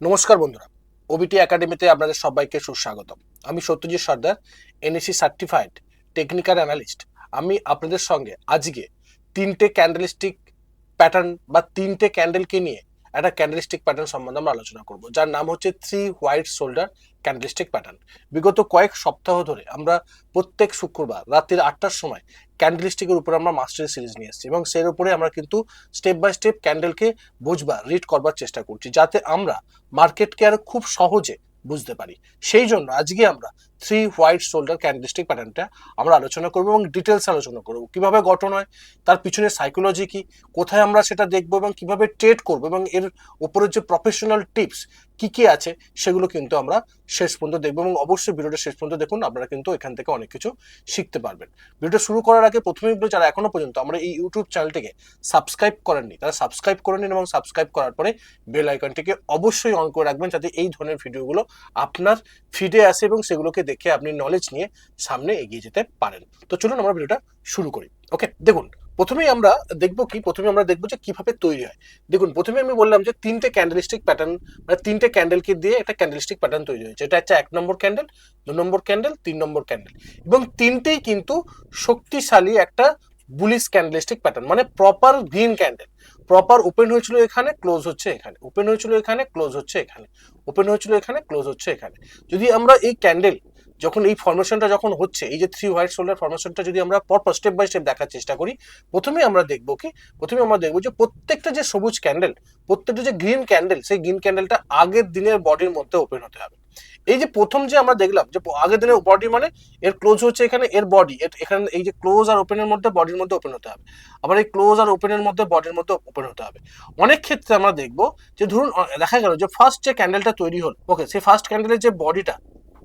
নমস্কার বন্ধুরা ওবিটি একাডেমিতে আপনাদের সবাইকে সুস্বাগতম। আমি Satyajit Sardar NAC certified technical analyst আমি আপনাদের সঙ্গে আজকে তিনটে ক্যান্ডেলিস্টিক প্যাটার্ন বা তিনটে ক্যান্ডেলকে নিয়ে একটা ক্যান্ডেলস্টিক প্যাটার্ন সম্বন্ধে আমরা আলোচনা করব, যার নাম হচ্ছে three white shoulder candlestick pattern বিগত কয়েক সপ্তাহ ধরে আমরা প্রত্যেক শুক্রবার রাত্রির আটটার সময় ক্যান্ডেলস্টিকের উপরে আমরা মাস্টারি সিরিজ নিয়ে এসেছি এবং সের উপরে আমরা কিন্তু স্টেপ বাই স্টেপ ক্যান্ডেলকে বুঝবার রিড করবার চেষ্টা করছি, যাতে আমরা মার্কেটকে আরও খুব সহজে বুঝতে পারি। সেই জন্য আজকে আমরা থ্রি হোয়াইট শোল্ডার ক্যান্ডেলস্টিক প্যাটার্নটা আমরা আলোচনা করব এবং ডিটেলস আলোচনা করব। কীভাবে গঠন হয়, তার পিছনে সাইকোলজি কি, কোথায় আমরা সেটা দেখব এবং কীভাবে ট্রেড করব এবং এর উপরে যে প্রফেশনাল টিপস কি কি আছে, সেগুলো কিন্তু আমরা শেষ পর্যন্ত দেখব এবং অবশ্যই ভিডিওটা শেষ পর্যন্ত দেখুন, আপনারা কিন্তু এখান থেকে অনেক কিছু শিখতে পারবেন। ভিডিওটা শুরু করার আগে প্রথমেই বলি যারা এখনও পর্যন্ত আমরা এই ইউটিউব চ্যানেলটিকে সাবস্ক্রাইব করেননি, তারা সাবস্ক্রাইব করে নিন এবং সাবস্ক্রাইব করার পরে বেল আইকনটিকে অবশ্যই অন করে রাখবেন, যাতে এই ধরনের ভিডিওগুলো আপনার ফিডে আসে এবং সেগুলোকে দেখে আপনি নলেজ নিয়ে সামনে এগিয়ে যেতে পারেন। তো চলুন আমরা ভিডিওটা শুরু করি। ওকে দেখুন, প্রথমেই আমরা দেখব কি? প্রথমে আমরা দেখব যে কীভাবে তৈরি হয়। দেখুন, প্রথমে আমি বললাম যে তিনটে ক্যান্ডেলিস্টিক প্যাটার্ন মানে তিনটে ক্যান্ডেলকে দিয়ে একটা ক্যান্ডেলিস্টিক প্যাটার্ন তৈরি হয়েছে। এটা হচ্ছে এক নম্বর ক্যান্ডেল দু নম্বর ক্যান্ডেল তিন নম্বর ক্যান্ডেল এবং তিনটেই কিন্তু শক্তিশালী একটা বুলিশ ক্যান্ডেলিস্টিক প্যাটার্ন মানে proper green candle proper open হয়েছিল এখানে ক্লোজ হচ্ছে এখানে। ওপেন হয়েছিল এখানে ক্লোজ হচ্ছে এখানে। ওপেন হয়েছিল এখানে ক্লোজ হচ্ছে এখানে। যদি আমরা এই ক্যান্ডেল যখন এই ফরমেশনটা যখন হচ্ছে, এই যে থ্রি হোয়াইট শোল্ডার ফরমেশনটা যদি আমরা পরপর স্টেপ বাই স্টেপ দেখার চেষ্টা করি, প্রথমে আমরা দেখব কি? প্রথমে আমরা দেখব যে প্রত্যেকটা যে সবুজ ক্যান্ডেল প্রত্যেকটা যে গ্রিন ক্যান্ডেল সেই গ্রিন ক্যান্ডেলটা আগের দিনের বডির মধ্যে ওপেন হতে হবে। এই যে প্রথম যে আমরা দেখলাম যে আগের দিনের বডি মানে এর ক্লোজ হচ্ছে এখানে এর বডি এখানে এই যে ক্লোজ আর ওপেনের মধ্যে বডির মধ্যে ওপেন হতে হবে। আবার এই ক্লোজ আর ওপেনের মধ্যে বডির মধ্যে ওপেন হতে হবে। অনেক ক্ষেত্রে আমরা দেখব যে ধরুন দেখা গেল যে ফার্স্ট যে ক্যান্ডেলটা তৈরি হল ওকে সেই ফার্স্ট ক্যান্ডেলের যে বডিটা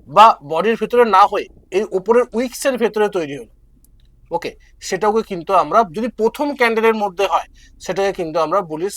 বা বডির ভেতরে না হয়ে এই উপরের উইক্স এর ভেতরে তৈরি হলো। ওকে সেটাকে কিন্তু আমরা যদি প্রথম ক্যান্ডেলের মধ্যে হয়, সেটাকে কিন্তু আমরা বুলিশ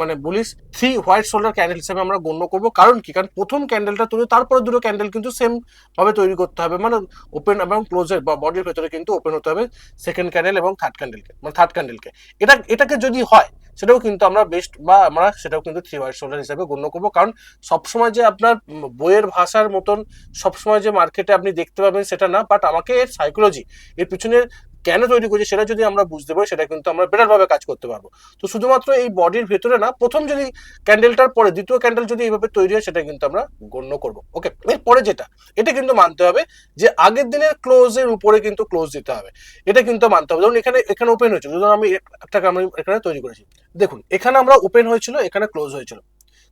মানে bullish three white shoulder candle হিসেবে আমরা গণ্য করব। কারণ কি? কারণ প্রথম ক্যান্ডেলটা তৈরি, তারপরে দুটো ক্যান্ডেল কিন্তু সেম ভাবে তৈরি করতে হবে। মানে ওপেন এবং ক্লোজের বা বডির ভেতরে কিন্তু ওপেন হতে হবে সেকেন্ড ক্যান্ডেল এবং থার্ড ক্যান্ডেলকে মানে থার্ড ক্যান্ডেলকে এটা, এটাকে যদি হয় সেটাও কিন্তু আমরা বেস্ট বা আমরা সেটাও কিন্তু থ্রি হোয়াইট শোল্ডার হিসেবে গণ্য করব। কারণ সবসময় যে আপনার বইয়ের ভাষার মতন সবসময় যে মার্কেটে আপনি দেখতে পাবেন সেটা না বাট আমাকে এর সাইকোলজি এর পিছনে কেন তৈরি করছে সেটা যদি আমরা বুঝতে পারি, সেটা কিন্তু আমরা বেটার ভাবে কাজ করতে পারব। তো শুধুমাত্র এই বডির ভেতরে না, প্রথম যদি ক্যান্ডেলটার পরে, দ্বিতীয় ক্যান্ডেল যদি এইভাবে তৈরি হয়, সেটা কিন্তু আমরা গণ্য করব। ওকে এরপরে যেটা, এটা কিন্তু মানতে হবে যে আগের দিনের ক্লোজের উপরে কিন্তু ক্লোজ দিতে হবে। এটা কিন্তু মানতে হবে। ধরুন এখানে এখানে ওপেন হয়েছে। ধরুন আমি একটা আমরা এখানে তৈরি করেছি। দেখুন, এখানে আমরা ওপেন হয়েছিল, এখানে ক্লোজ হয়েছিল।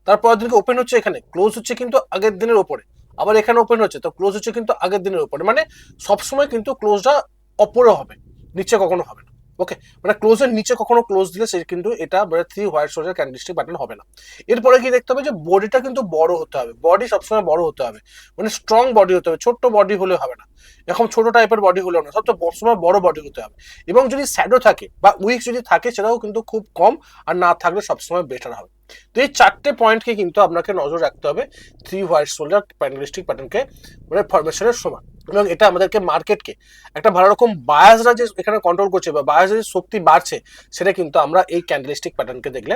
তারপর দিনকে ওপেন হচ্ছে এখানে। ক্লোজ হচ্ছে কিন্তু আগের দিনের ওপরে আবার এখানে ওপেন হচ্ছে, তো ক্লোজ হচ্ছে কিন্তু আগের দিনের ওপরে মানে সবসময় কিন্তু ক্লোজটা অপরে হবে, নিচে কখনো হবে না। ওকে মানে ক্লোজের নিচে কখনো ক্লোজ দিলে সে কিন্তু এটা মানে three white soldier candlestick pattern হবে না। এরপরে কি দেখতে হবে যে বডিটা কিন্তু বড় হতে হবে। বডি সবসময় বড় হতে হবে। মানে স্ট্রং বডি হতে হবে। ছোট্ট বডি হলে হবে না। এরকম ছোট টাইপের বডি হলেও না। সবচেয়ে বড় সময় বড় বডি হতে হবে। এবং যদি স্যাডো থাকে বা উইক যদি থাকে, সেটাও কিন্তু খুব কম। আর না থাকলে সবসময় বেটার হবে। তো এই চারটে পয়েন্টকে কিন্তু আপনাকে নজর রাখতে হবে। থ্রি হোয়াইট সোল্ডার প্যান্ডেলিস্টিক প্যাটার্নকে মানে ফরমেশনের সময়। এবং এটা আমাদেরকে মার্কেটকে একটা ভালো রকম বায়াসরা যে এখানে কন্ট্রোল করছে বা বায়াসের যে শক্তি বাড়ছে, সেটা কিন্তু আমরা এই ক্যান্ডেলিস্টিক প্যাটার্নকে দেখলে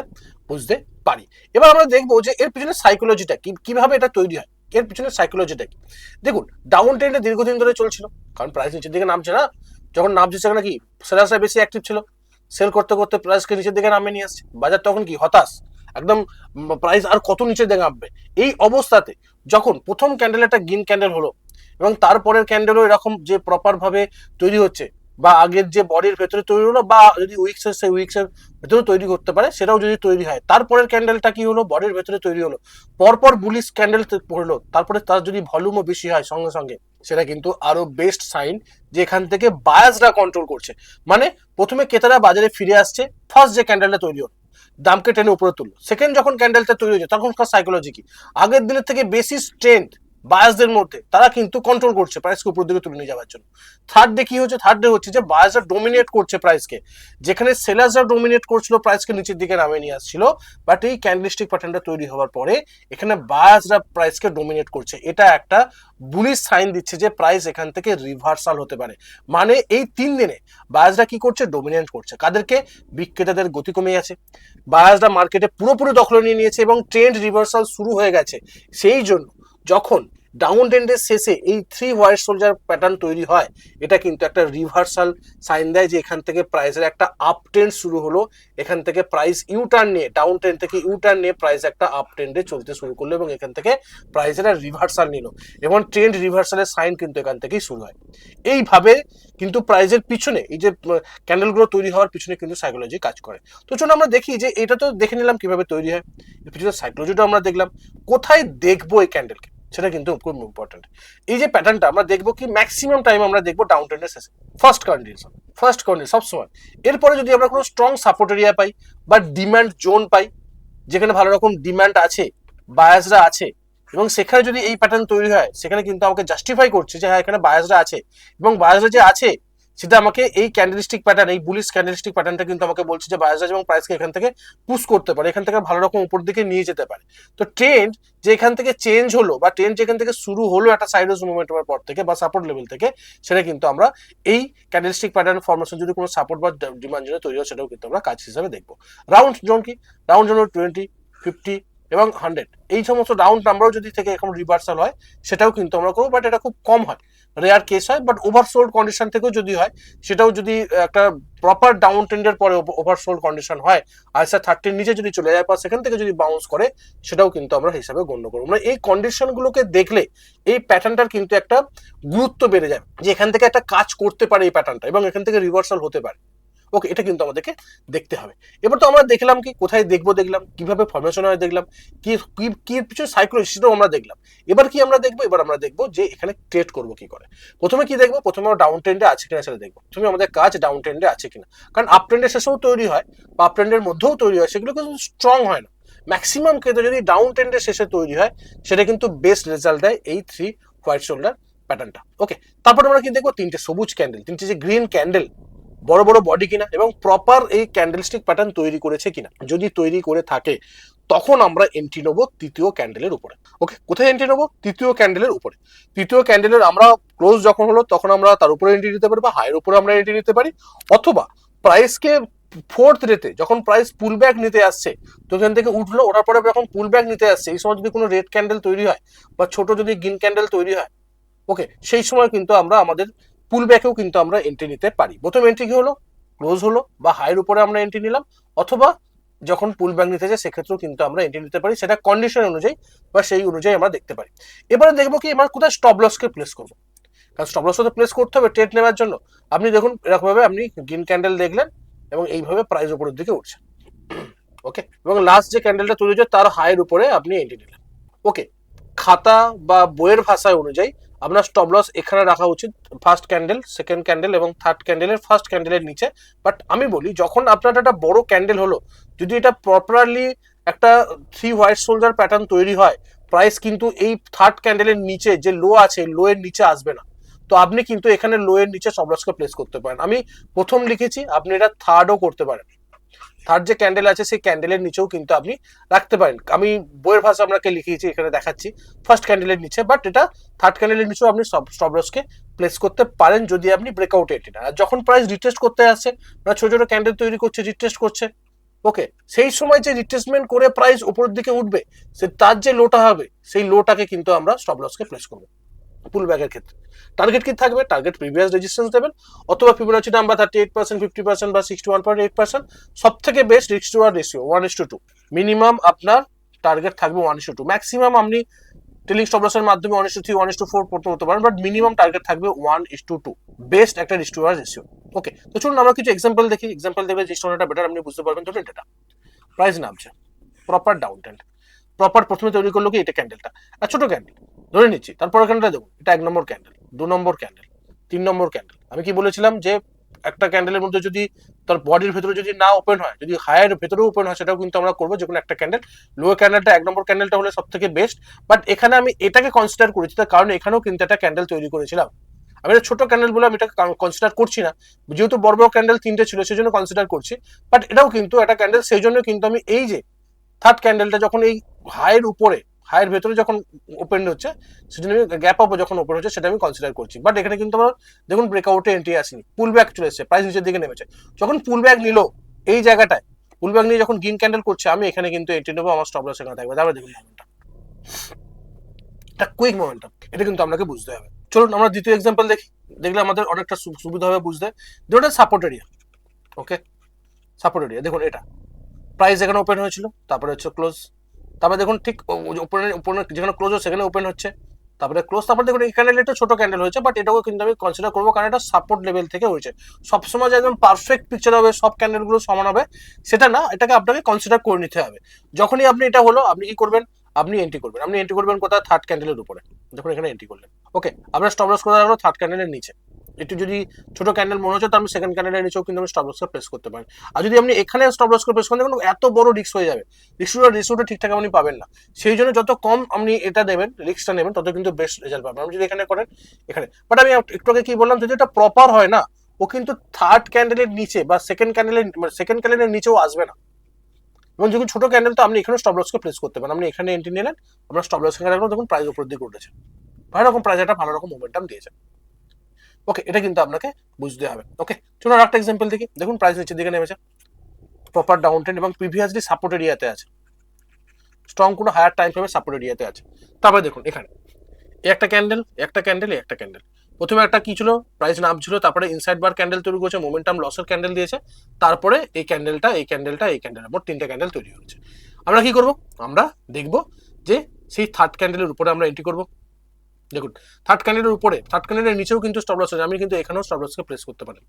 বুঝতে পারি। এবার আমরা দেখব যে এর পিছনে সাইকোলজিটা কি, কীভাবে এটা তৈরি হয়? এর পিছনে সাইকোলজিটা কি? দেখুন ডাউন ট্রেন্ডে দীর্ঘদিন ধরে চলছিল, কারণ প্রাইস নিচের দিকে নামছে না। যখন নামছে সেখানে কি? সেলার্সরা বেশি অ্যাক্টিভ ছিল। সেল করতে করতে প্রাইসকে নিচের দিকে নামিয়ে নিয়ে আসছে। বাজার তখন কি? হতাশ। একদম প্রাইস আর কত নিচের দিকে নামবে? এই অবস্থাতে যখন প্রথম ক্যান্ডেল একটা গ্রিন ক্যান্ডেল হলো এবং তারপরের ক্যান্ডেলও এরকম যে প্রপার ভাবে তৈরি হচ্ছে, বা আগের যে বডির ভেতরে তৈরি হলো, বা যদি উইক্স এর, সেই উইক্স এর ভেতরে তৈরি করতে পারে, সেটাও যদি তৈরি হয়। তারপরের ক্যান্ডেলটা কি হলো? বডির ভেতরে তৈরি হলো। পরপর বুলিশ ক্যান্ডেল পড়ল। তারপরে তার যদি ভলিউমও বেশি হয় সঙ্গে সঙ্গে, সেটা কিন্তু আরও বেস্ট সাইন যে এখান থেকে বায়াসরা কন্ট্রোল করছে। মানে প্রথমে ক্রেতারা বাজারে ফিরে আসছে ফার্স্ট যে ক্যান্ডেলটা তৈরি হলো, দামকে টেনে উপরে তুললো। সেকেন্ড যখন ক্যান্ডেলটা তৈরি হয়েছে, তখনকার সাইকোলজি কি? আগের দিনের থেকে বেশি স্ট্রেংথ বায়াসদের মধ্যে, তারা কিন্তু কন্ট্রোল করছে প্রাইসকে উপর দিকে তুলে নিয়ে যাওয়ার জন্য। থার্ড ডে কি হচ্ছে থার্ড ডে হচ্ছে যে বায়াসরা ডোমিনেট করছে প্রাইসকে যেখানে সেলার্সরা ডোমিনেট করছিল প্রাইসকে নিচের দিকে নামিয়ে নিয়ে আসছিল। বাট এই ক্যান্ডেলস্টিক প্যাটার্নটা তৈরি হওয়ার পরে, এখানে বায়াসরা প্রাইসকে ডোমিনেট করছে। এটা একটা বুলিশ সাইন দিচ্ছে যে প্রাইস এখান থেকে রিভার্সাল হতে পারে। মানে এই তিন দিনে বায়াসরা কি করছে? ডোমিনেট করছে। কাদেরকে? বিক্রেতাদের গতি কমে গেছে। বায়াসরা মার্কেটে পুরোপুরি দখল নিয়ে নিয়েছে এবং ট্রেন্ড রিভার্সাল শুরু হয়ে গেছে। সেই জন্য যখন ডাউন ট্রেন্ডের শেষে এই থ্রি হোয়াইট সোলজার প্যাটার্ন তৈরি হয়, এটা কিন্তু একটা রিভার্সাল সাইন দেয় যে এখান থেকে প্রাইসের একটা আপ ট্রেন্ড শুরু হলো। এখান থেকে প্রাইস ইউটার্ন নিয়ে ডাউন ট্রেন্ড থেকে ইউটার্ন নিয়ে প্রাইস একটা আপ ট্রেন্ডে চলতে শুরু করল এবং এখান থেকে প্রাইসের রিভার্সাল নিল। এবং ট্রেন্ড রিভার্সালের সাইন কিন্তু এখান থেকেই শুরু হয়। এইভাবে কিন্তু প্রাইজের পিছনে, এই যে ক্যান্ডেলগুলো তৈরি হওয়ার পিছনে কিন্তু সাইকোলজি কাজ করে। তো চলুন আমরা দেখি যে এটা তো দেখে নিলাম কীভাবে তৈরি হয়। এর পিছনে সাইকোলজিটা আমরা দেখলাম। কোথায় দেখব এই ক্যান্ডেলকে সেটা কিন্তু খুব ইম্পর্টেন্ট এই যে প্যাটার্নটা আমরা দেখব কি ম্যাক্সিমাম টাইম আমরা দেখব ডাউন ট্রেন্ডের শেষে। ফার্স্ট কন্ডিশন ফার্স্ট কন্ডিশন সবসময় এরপরে যদি আমরা কোনো স্ট্রং সাপোর্ট এরিয়া পাই বা ডিম্যান্ড জোন পাই, যেখানে ভালো রকম ডিম্যান্ড আছে বায়াসরা আছে, এবং সেখানে যদি এই প্যাটার্ন তৈরি হয়, সেখানে কিন্তু আমাকে জাস্টিফাই করছে যে হ্যাঁ এখানে বায়াসরা আছে, এবং বায়াসরা যে আছে সেটা আমাকে এই ক্যান্ডেলিস্টিক প্যাটার্ন এই বুলিশ ক্যান্ডেলিস্টিক প্যাটার্নটা কিন্তু আমাকে বলছে যে বায়াসরা এবং প্রাইসকে এখান থেকে পুশ করতে পারে, এখান থেকে ভালো রকম উপর দিকে নিয়ে যেতে পারে। তো ট্রেন্ড যে এখান থেকে চেঞ্জ হলো বা ট্রেন্ড যেখান থেকে শুরু হলো একটা সাইডোজ মুভমেন্টের পর থেকে বা সাপোর্ট লেভেল থেকে, সেটা কিন্তু আমরা এই ক্যান্ডেলিস্টিক প্যাটার্ন ফরমেশন যদি কোনো সাপোর্ট বা ডিমান্ড জোনে তৈরি হয়, সেটাও কিন্তু আমরা কাজ হিসাবে দেখব। রাউন্ড জোন কি? রাউন্ড জোন টোয়েন্টি ফিফটি এবং হান্ড্রেড এই সমস্ত রাউন্ড নাম্বারও যদি থেকে এখন রিভার্সাল হয়, সেটাও কিন্তু আমরা করব বাট এটা খুব কম হয়। রেয়ার কেস হয় বাট ওভারসোল্ড কন্ডিশন থেকেও যদি হয়, সেটাও যদি একটা প্রপার ডাউন ট্রেন্ডের পরে ওভারসোল্ড কন্ডিশন হয় আইসা থার্টির নিচে যদি চলে যায় বা সেখান থেকে যদি বাউন্স করে, সেটাও কিন্তু আমরা হিসাবে গণ্য করব। মানে এই কন্ডিশনগুলোকে দেখলে, এই প্যাটার্নটার কিন্তু একটা গুরুত্ব বেড়ে যায় যে এখান থেকে একটা কাজ করতে পারে এই প্যাটার্নটা এবং এখান থেকে রিভার্সাল হতে পারে। ওকে এটা কিন্তু আমাদেরকে দেখতে হবে। এবার তো আমরা দেখলাম কি, কোথায় দেখব দেখলাম, কীভাবে ফরমেশন হয় দেখলাম, কি কি কি পিছনে সাইকোলজি সেটাও আমরা দেখলাম। এবার কি আমরা দেখব? এবার আমরা দেখব যে এখানে ট্রেড করব কি করে। প্রথমে কি দেখব? প্রথমে ডাউন ট্রেন্ডে আছে কিনা সেটা দেখব। প্রথমে আমাদের কাজ ডাউন ট্রেন্ডে আছে কিনা। কারণ আপ ট্রেন্ডের শেষেও তৈরি হয় বা আপ ট্রেন্ডের মধ্যেও তৈরি হয়, সেগুলো কিন্তু স্ট্রং হয় না। ম্যাক্সিমাম ক্ষেত্রে যদি ডাউন ট্রেন্ডের শেষে তৈরি হয়, সেটা কিন্তু বেস্ট রেজাল্ট দেয় এই থ্রি হোয়াইট শোল্ডার প্যাটার্নটা ওকে তারপর আমরা কি দেখব? তিনটে সবুজ ক্যান্ডেল তিনটে যে গ্রিন ক্যান্ডেল বড় বড় বডি কিনা এবং প্রপার এই ক্যান্ডেলস্টিক প্যাটার্ন তৈরি করেছে কিনা। যদি তৈরি করে থাকে, তখন আমরা এন্ট্রি নেব তৃতীয় ক্যান্ডেলের উপরে। ওকে কোথায় এন্ট্রি নেব? তৃতীয় ক্যান্ডেলের উপরে। তৃতীয় ক্যান্ডেলের আমরা ক্লোজ যখন হলো, তখন আমরা তার উপরে এন্ট্রি নিতে পারি বা হাইয়ের উপরে আমরা এন্ট্রি নিতে পারি, অথবা প্রাইসকে ফোর্থ রেতে যখন প্রাইস পুল ব্যাক নিতে আসছে, তো এখান থেকে উঠল, ওঠার পরে যখন পুল ব্যাক নিতে আসছে, এই সময় যদি কোনো রেড ক্যান্ডেল তৈরি হয় বা ছোট যদি গ্রিন ক্যান্ডেল তৈরি হয় ওকে সেই সময় কিন্তু আমরা আমাদের পুল ব্যাকেও কিন্তু আমরা এন্ট্রি নিতে পারি। প্রথম এন্ট্রি কি হলো? ক্লোজ হলো বা হাইয়ের উপরে আমরা এন্ট্রি নিলাম, অথবা যখন পুল ব্যাক নিতে যায় সেক্ষেত্রেও কিন্তু আমরা এন্ট্রি নিতে পারি। সেটা কন্ডিশন অনুযায়ী বা সেই অনুযায়ী আমরা দেখতে পারি। এবারে দেখব কি আমরা কোথায় স্টপ লসকে প্লেস করব? কারণ স্টপ লস তো প্লেস করতে হবে ট্রেড নেওয়ার জন্য। আপনি দেখুন, এরকমভাবে আপনি গ্রিন ক্যান্ডেল দেখলেন এবং এইভাবে প্রাইস উপরের দিকে উঠছে। ওকে এবং লাস্ট যে ক্যান্ডেলটা তৈরি হচ্ছে তার হাইয়ের উপরে আপনি এন্ট্রি নিলেন। ওকে খাতা বা বইয়ের ভাষায় অনুযায়ী আপনার স্টপ লস এখানে রাখা উচিত ফার্স্ট ক্যান্ডেল সেকেন্ড ক্যান্ডেল এবং থার্ড ক্যান্ডেলের ফার্স্ট ক্যান্ডেলের নিচে। বাট আমি বলি, যখন আপনার একটা বড় ক্যান্ডেল হলো, যদি এটা প্রপারলি একটা থ্রি হোয়াইট সোলজার প্যাটার্ন তৈরি হয় প্রাইস কিন্তু এই থার্ড ক্যান্ডেলের নিচে যে লো আছে লো এর নিচে আসবে না। তো আপনি কিন্তু এখানে লো এর নিচে স্টপ লসকে প্লেস করতে পারেন। আমি প্রথম লিখেছি, আপনি এটা থার্ডও করতে পারেন। থার্ড যে ক্যান্ডেল আছে, সেই ক্যান্ডেলের নিচেও কিন্তু আপনি রাখতে পারেন। আমি বইয়ের ভাষা আপনাকে লিখিয়েছি, এখানে দেখাচ্ছি। ফার্স্ট ক্যান্ডেলের নিচে বাট এটা থার্ড ক্যান্ডেলের নিচেও আপনি সব লসকে প্লেস করতে পারেন যদি আপনি ব্রেকআউট এটি না আর যখন প্রাইস রিটেস্ট করতে আসছে না ছোট ছোট ক্যান্ডেল তৈরি করছে রিটেস্ট করছে ওকে সেই সময় যে রিটেস্টমেন্ট করে প্রাইস উপরের দিকে উঠবে, সে তার যে লোটা হবে, সেই লোটাকে কিন্তু আমরা স্টপ লসকে প্লেস করব। পুল ব্যাগের ক্ষেত্রে। টার্গেট কি থাকবে? টার্গেট প্রিভিয়াস রেজিস্ট্যান্স দেবেন। অথবা Fibonacci number thirty eight percent fifty percent বা sixty one point eight percent সব থেকে বেস্ট রিক্স to R ratio one is to two minimum আপনার টার্গেট থাকবে one is to two maximum আপনি টেলিং স্টপ লসের মাধ্যমে one is to three one is to four পড়তে হতে পারেন বাট মিনিমাম টার্গেট থাকবে one is to two best একটা রিক্স টু আর রেশিও ওকে তো চলুন আমরা কিছু এক্সাম্পল দেখি। এক্সাম্পল দেখবে যে স্টোনটা বেটার আপনি বুঝতে পারবেন। ধরুন এটা। প্রাইস নামছে। প্রপার ডাউন প্রপার প্রথমে তৈরি করল কি? এটা ক্যান্ডেলটা আর ছোট ক্যান্ডেল ধরে নিচ্ছি, তারপর ক্যান্ডেলটা দেখুন, এটা এক নম্বর ক্যান্ডেল দু নম্বর ক্যান্ডেল তিন নম্বর ক্যান্ডেল আমি কি বলেছিলাম যে, একটা ক্যান্ডেলের মধ্যে যদি তার বডির ভেতরে যদি না ওপেন হয়, যদি হায়ার ভেতরে ওপেন হয়, সেটাও কিন্তু আমরা করব যে কোনো একটা ক্যান্ডেল লোয়ার ক্যান্ডেলটা এক নম্বর ক্যান্ডেলটা হলে সব থেকে বেস্ট বাট এখানে আমি এটাকে কনসিডার করেছি, তার কারণ এখানেও কিন্তু একটা ক্যান্ডেল তৈরি করেছিলাম। আমি এটা ছোট ক্যান্ডেল বলে আমি এটা কনসিডার করছি না। যেহেতু বড় বড় ক্যান্ডেল তিনটে ছিল সেই জন্য কনসিডার করছি বাট এটাও কিন্তু একটা ক্যান্ডেল সেই জন্য কিন্তু আমি এই যে থার্ড ক্যান্ডেলটা যখন এই হায়ের উপরে হাইয়ের ভেতরে যখন ওপেন হচ্ছে সেটা আমি গ্যাপ আপও যখন ওপেন হচ্ছে, সেটা আমি কনসিডার করছি। বাট এখানে কিন্তু আমার দেখুন ব্রেকআউটে এন্ট্রি আসেনি পুল ব্যাক চলে এসেছে প্রাইস নিচের দিকে নেমেছে। যখন পুল ব্যাক নিল, এই জায়গাটায় পুল ব্যাক নিয়ে যখন গ্রিন ক্যান্ডেল করছে, আমি এখানে কিন্তু এন্ট্রি নেব, আমার স্টপ লস এখানে থাকবে। তারপরে দেখুন এটা কুইক মোমেন্টাম এটা কিন্তু আপনাকে বুঝতে হবে। চলুন আমরা দ্বিতীয় এক্সাম্পল দেখি। দেখলে আমাদের অনেকটা সুবিধা হবে বুঝতে। যেটা support area okay support area দেখুন এটা। প্রাইস এখানে ওপেন হয়েছিল, তারপরে হচ্ছে ক্লোজ তারপরে দেখুন ঠিক ওপেন ওপেন যেখানে ক্লোজ হচ্ছে সেখানে ওপেন হচ্ছে। তারপরে ক্লোজ তারপরে দেখুন এই ক্যান্ডেল একটা ছোট ক্যান্ডেল হয়েছে বাট এটাও কিন্তু আমি কনসিডার করব কারণ এটা সাপোর্ট লেভেল থেকে হয়েছে। সবসময় যে একদম পারফেক্ট পিকচার হবে, সব ক্যান্ডেলগুলো সমান হবে, সেটা না, এটাকে আপনাকে কনসিডার করে নিতে হবে। যখনই আপনি এটা হলো, আপনি কি করবেন? আপনি এন্ট্রি করবেন। আপনি এন্ট্রি করবেন কোথায়? থার্ড ক্যান্ডেলের উপরে। দেখুন এখানে এন্ট্রি করলেন। ওকে আপনার স্টপ লস কোথায় থার্ড ক্যান্ডেলের নিচে। একটু যদি ছোট ক্যান্ডেল মনে হচ্ছে, তো আপনি সেকেন্ড ক্যান্ডেলের নিচেও কিন্তু আপনি স্টপ লসকে প্রেস করতে পারেন আর যদি আপনি এখানে স্টপ লস করে প্রেস করেন, দেখুন এত বড় রিস্ক হয়ে যাবে। রিস্কটা রিস্কটা ঠিকঠাক আপনি পাবেন না। সেই জন্য যত কম আপনি এটা নেবেন রিস্কটা নেবেন, তত কিন্তু বেস্ট রেজাল্ট পাবেন। আপনি যদি এখানে করেন, এখানে। বাট আমি একটু আগে কি বললাম, যদি এটা প্রপার হয় না, ও কিন্তু থার্ড ক্যান্ডেলের নিচে বা সেকেন্ড ক্যান্ডেলের সেকেন্ড ক্যান্ডেলের নিচেও আসবে না। এবং যখন ছোট ক্যান্ডেল তো আপনি এখানে স্টপ লসকে প্লেস করতে পারেন। আপনি এখানে এন্ট্রি নিলেন আপনার স্টপ লস এখানে রাখলাম দেখুন প্রাইস উপর দিকে উঠেছে। ভালো রকম প্রাইস একটা ভালো রকম মোমেন্টাম দিয়েছে। ওকে এটা কিন্তু আপনাকে বুঝতে হবে। ওকে চলুন একটা এক্সাম্পল দেখি। দেখুন প্রাইস নিচের দিকে নেমেছে। প্রপার ডাউন ট্রেন্ড এবং প্রিভিয়াসলি সাপোর্ট এরিয়াতে আছে। স্ট্রং কোনো হায়ার টাইম ফ্রেমে সাপোর্ট এরিয়াতে আছে। তারপরে দেখুন, এখানে। একটা ক্যান্ডেল একটা ক্যান্ডেল একটা ক্যান্ডেল প্রথমে একটা কি ছিল? প্রাইস নাম ছিল, তারপরে ইনসাইড বার ক্যান্ডেল তৈরি করেছে মোমেন্টাম লসের ক্যান্ডেল দিয়েছে। তারপরে এই ক্যান্ডেলটা এই ক্যান্ডেলটা এই ক্যান্ডেল মোট তিনটে ক্যান্ডেল তৈরি হয়েছে। আমরা কি করব? আমরা দেখব যে সেই থার্ড ক্যান্ডেলের উপরে আমরা এন্ট্রি করব। দেখুন থার্ড ক্যান্ডেলের উপরে থার্ড ক্যান্ডেলের নিচেও কিন্তু স্টপ লস আছে। আমি কিন্তু এখানেও স্টপ লসকে প্রেস করতে পারি।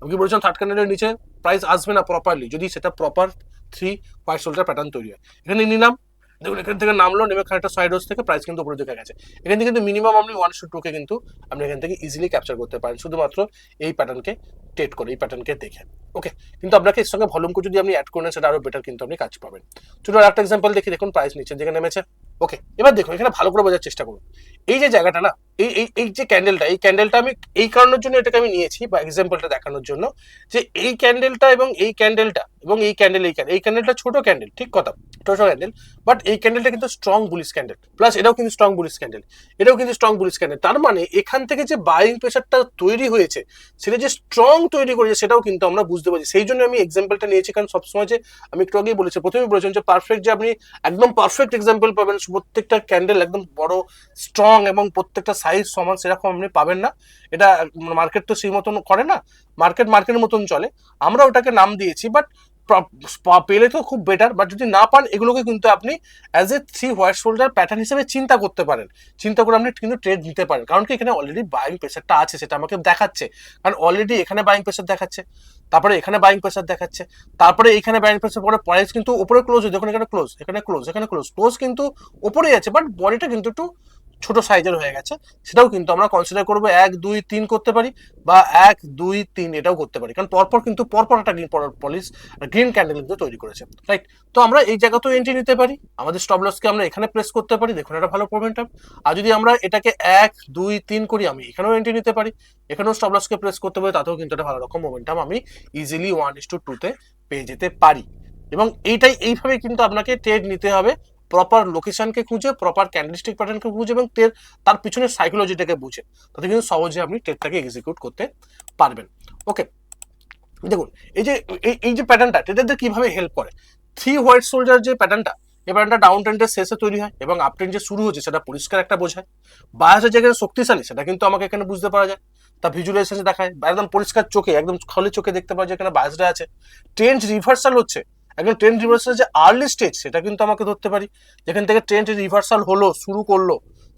আমি কি বলছিলাম? থার্ড ক্যান্ডেলের নিচে প্রাইস আসবে না প্রপারলি যদি সেটা proper three white shoulder pattern তৈরি হয়। এখানে নিলাম। দেখুন, এখান থেকে নামলো, নেমে খানিকটা সাইড রোজ থেকে প্রাইস কিন্তু উপরে দিকে গেছে। এখান থেকে কিন্তু মিনিমাম আপনি ওয়ান টু টুকে কিন্তু আপনি এখান থেকে ইজিলি ক্যাপচার করতে পারেন। শুধুমাত্র এই প্যাটার্নকে টেট করে, এই প্যাটার্নকে দেখে। ওকে কিন্তু আপনাকে এর সঙ্গে ভলিউমকে যদি আপনি অ্যাড করেন সেটা আরও বেটার কিন্তু আপনি কাজ পাবেন। চলুন একটা এক্সাম্পল দেখি, দেখুন প্রাইস নিচের দিকে নেমেছে। ওকে এবার দেখুন এখানে ভালো করে বোঝার চেষ্টা করুন। এই যে জায়গাটা না এই এই এই যে ক্যান্ডেলটা এই ক্যান্ডেলটা আমি এই কারণের জন্য এটাকে আমি নিয়েছি বা এক্সাম্পলটা দেখানোর জন্য যে এই ক্যান্ডেলটা এবং এই ক্যান্ডেলটা এবং এই ক্যান্ডেল এই ক্যান্ডেল এই ক্যান্ডেলটা ছোট ক্যান্ডেল ঠিক কথা? ছোট ক্যান্ডেল বাট এই ক্যান্ডেলটা কিন্তু স্ট্রং বুলিশ ক্যান্ডেল প্লাস এটাও কিন্তু স্ট্রং বুলিশ ক্যান্ডেল এটাও কিন্তু স্ট্রং বুলিশ ক্যান্ডেল তার মানে এখান থেকে যে বাইং প্রেশারটা তৈরি হয়েছে, সেটা যে স্ট্রং তৈরি করেছে সেটাও কিন্তু আমরা বুঝতে পারছি, সেই জন্য আমি এক্সাম্পলটা নিয়েছি, কারণ সবসময় যে আমি একটু আগেই বলেছি প্রথমে বলেছেন যে পারফেক্ট যে আপনি একদম পারফেক্ট এক্সাম্পল পাবেন, প্রত্যেকটা ক্যান্ডেল একদম বড় স্ট্রং এবং প্রত্যেকটা সাইজ সমান সেরকম আপনি পাবেন না। এটা মার্কেট তো সেই মতন করে না মার্কেট মার্কেটের মতন চলে। আমরা ওটাকে নাম দিয়েছি বাট পেলে তো খুব বেটার বাট যদি না পান, এগুলোকে কিন্তু আপনি as a three white shoulder pattern হিসেবে চিন্তা করতে পারেন। চিন্তা করে আপনি কিন্তু ট্রেড নিতে পারেন, কারণ কি এখানে অলরেডি বাইং প্রেশারটা আছে, সেটা আমাকে দেখাচ্ছে। কারণ অলরেডি এখানে বাইং প্রেশার দেখাচ্ছে, তারপরে এখানে বাইং প্রেশার দেখাচ্ছে, তারপরে এখানে বাইং প্রেশার পরে প্রাইস কিন্তু উপরে ক্লোজ দেখুন এখানে ক্লোজ এখানে ক্লোজ এখানে ক্লোজ ক্লোজ কিন্তু উপরেই আছে বাট বডিটা কিন্তু একটু ছোট সাইজের হয়ে গেছে, সেটাও কিন্তু আমরা কনসিডার করব এক, দুই, তিন করতে পারি বা এক, দুই, তিন এটাও করতে পারি। কারণ পরপর কিন্তু পরপর একটা গ্রিন পলিশ গ্রিন ক্যান্ডেল কিন্তু তৈরি করেছে। রাইট তো আমরা এই জায়গাতেও এন্ট্রি নিতে পারি। আমাদের স্টপ লসকে আমরা এখানে প্রেস করতে পারি। দেখুন, এটা ভালো মোমেন্টাম আর যদি আমরা এটাকে এক, দুই, তিন করি, আমি এখানেও এন্ট্রি নিতে পারি। এখানেও স্টপ লসকে প্রেস করতে পারি, তাতেও কিন্তু একটা ভালো রকম মোমেন্টাম আমি ইজিলি ওয়ান ইস টু টুতে পেয়ে যেতে পারি। এবং এইটাই, এইভাবে কিন্তু আপনাকে ট্রেড নিতে হবে। প্রপার লোকেশনকে খুঁজে প্রপার ক্যান্ডেলস্টিক প্যাটার্নকে খুঁজে এবং তের তার পিছনে সাইকোলজিটাকে বুঝে। তাতে কিন্তু সহজে আপনি ট্রেডটাকে এক্সিকিউট করতে পারবেন। ওকে দেখুন, এই যে, এই- যে প্যাটার্নটা ট্রেডারদের কীভাবে হেল্প করে? থ্রি হোয়াইট সোলজার যে প্যাটার্নটা এই প্যাটার্নটা ডাউন ট্রেন্ডের শেষে তৈরি হয় এবং আপ ট্রেন্ড যে শুরু হচ্ছে, সেটা পরিষ্কার একটা বোঝায়। বায়াসের যেখানে শক্তিশালী, সেটা কিন্তু আমাকে এখানে বুঝতে পারা যায়। তা ভিজুয়ালাইজেশন দেখায় একদম পরিষ্কার চোখে, একদম খলে চোখে দেখতে পাওয়া যায় এখানে বায়াসটা আছে। ট্রেন্ড রিভার্সাল হচ্ছে একদম ট্রেন্ড রিভার্সাল যে আর্লি স্টেজ সেটা কিন্তু আমাকে ধরতে পারি। যেখান থেকে ট্রেন্ড রিভার্সাল হলো, শুরু করল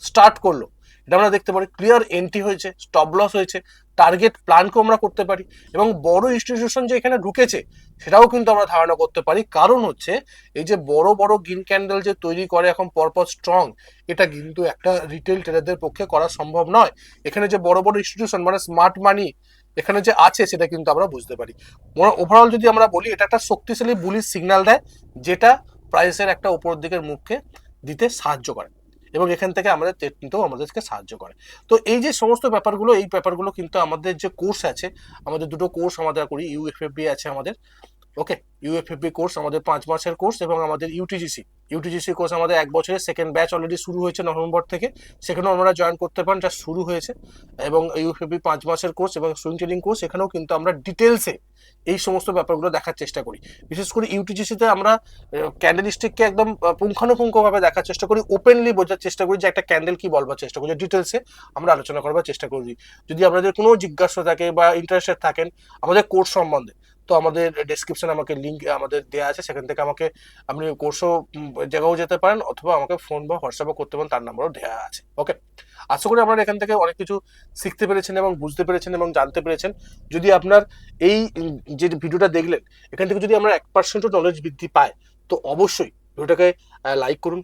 স্টার্ট করল, এটা আমরা দেখতে পারি। ক্লিয়ার এন্ট্রি হয়েছে স্টপ লস হয়েছে টার্গেট প্ল্যানকেও আমরা করতে পারি এবং বড় ইনস্টিটিউশন যে এখানে ঢুকেছে, সেটাও কিন্তু আমরা ধারণা করতে পারি। কারণ হচ্ছে, এই যে বড় বড় গ্রিন ক্যান্ডেল যে তৈরি করে এখন পরপর স্ট্রং এটা কিন্তু একটা রিটেল ট্রেডারদের পক্ষে করা সম্ভব নয়। এখানে যে বড় বড় ইনস্টিটিউশন মানে স্মার্ট মানি এখানে যে আছে সেটা কিন্তু আমরা বুঝতে পারি। ওভারঅল যদি আমরা বলি, এটা একটা শক্তিশালী বুলিশ সিগন্যাল দেয়, যেটা প্রাইসের একটা উপর দিকের মুখকে দিতে সাহায্য করে এবং এখান থেকে আমাদের টেট আমাদেরকে সাহায্য করে। তো এই যে সমস্ত ব্যাপারগুলো, এই ব্যাপারগুলো কিন্তু আমাদের যে কোর্স আছে, আমাদের দুটো কোর্স আমাদের করি ইউএফএফবি আছে আমাদের। ওকে ইউএফএফবি কোর্স আমাদের পাঁচ মাসের কোর্স এবং আমাদের ইউটিজিসি ইউটিজিসি কোর্স আমাদের এক বছরের সেকেন্ড ব্যাচ অলরেডি শুরু হয়েছে নভেম্বর থেকে। সেখানেও আমরা জয়েন করতে পারেন, যা শুরু হয়েছে। এবং ইউএফএফবি পাঁচ মাসের কোর্স এবং সুইং ট্রেনিং কোর্স এখানেও কিন্তু আমরা ডিটেলসে এই সমস্ত ব্যাপারগুলো দেখার চেষ্টা করি। বিশেষ করে ইউটিজিসিতে আমরা ক্যান্ডেলিস্টিককে একদম পুঙ্খানুপুঙ্খভাবে দেখার চেষ্টা করি ওপেনলি বোঝার চেষ্টা করি যে একটা ক্যান্ডেল কি বলবার চেষ্টা করি ডিটেলসে আমরা আলোচনা করবার চেষ্টা করি। যদি আপনাদের কোনো জিজ্ঞাসা থাকে বা ইন্টারেস্টেড থাকেন, আমাদের কোর্স সম্বন্ধে তো আমাদের ডেসক্রিপশনে আমাকে লিঙ্ক আমাদের দেওয়া আছে, সেখান থেকে আমাকে আপনি কোর্সও জায়গাও যেতে পারেন অথবা আমাকে ফোন বা হোয়াটসঅ্যাপও করতে পারেন, তার নাম্বারও দেওয়া আছে। ওকে আশা করি আপনারা এখান থেকে অনেক কিছু শিখতে পেরেছেন এবং বুঝতে পেরেছেন এবং জানতে পেরেছেন। যদি আপনার এই যে ভিডিওটা দেখলেন, এখান থেকে যদি আমরা এক পার্সেন্টও নলেজ বৃদ্ধি পায়, তো অবশ্যই ভিডিওটাকে লাইক করুন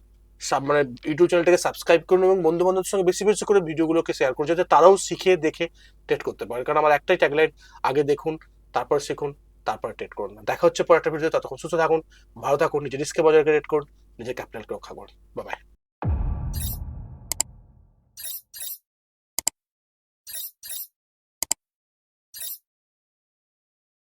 মানে ইউটিউব চ্যানেলটাকে সাবস্ক্রাইব করুন এবং বন্ধু বান্ধবের সঙ্গে বেশি বেশি করে ভিডিওগুলোকে শেয়ার করুন, যাতে তারাও শিখে, দেখে ট্রেড করতে পারে। কারণ আমার একটাই ট্যাগলাইন আগে দেখুন, তারপর শিখুন। তারপর ট্রেড করুন। না দেখা হচ্ছে পরের একটা ভিডিও ততক্ষণ সুস্থ থাকুন, ভালো থাকুন, নিজের রিস্কে বজায় রেখে ট্রেড করুন, নিজের ক্যাপিটালকে রক্ষা করুন বাই